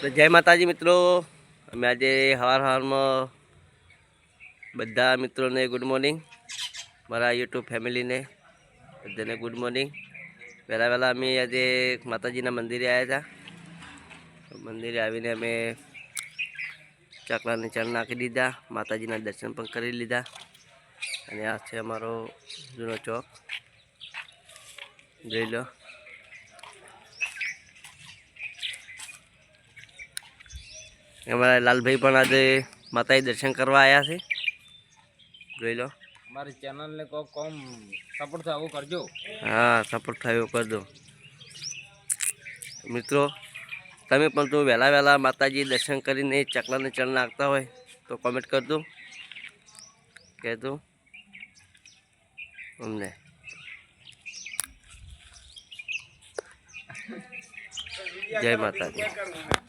તો જય માતાજી મિત્રો. અમે આજે સવાર સવારમાં બધા મિત્રોને ગુડ મોર્નિંગ મારા યુટ્યુબ ફેમિલીને બધાને ગુડ મોર્નિંગ પહેલાં વહેલા અમે આજે માતાજીના મંદિરે આવ્યા હતા. મંદિરે આવીને અમે ચકલાને ચણ નાખી દીધા, માતાજીના દર્શન પણ કરી લીધા. અને આ છે અમારો જૂનો ચોક. જોઈ લો. અમારા લાલભાઈ પણ આજે માતાજી દર્શન કરવા આવ્યા છે. જોઈ લો. અમારી ચેનલને કોક કોમ સપોર્ટ થાય કરજો. હા સપોર્ટ થયો કરજો. મિત્રો તમે પણ તો વહેલા વહેલા માતાજી દર્શન કરીને ચકલાને ચણ નાખતા હોય તો કોમેન્ટ કરજો. કહેજો. અમને. જય માતાજી.